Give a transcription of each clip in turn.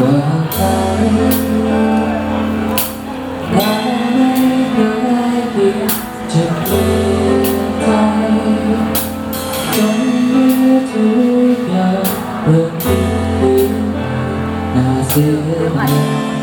ว่าใครเราไม่เคยคิดจะเปลี่ยนใจจนเมื่อทุกอย่างเริ่มเปลี่ยนน่าเสียดายเหลือเกิน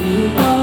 You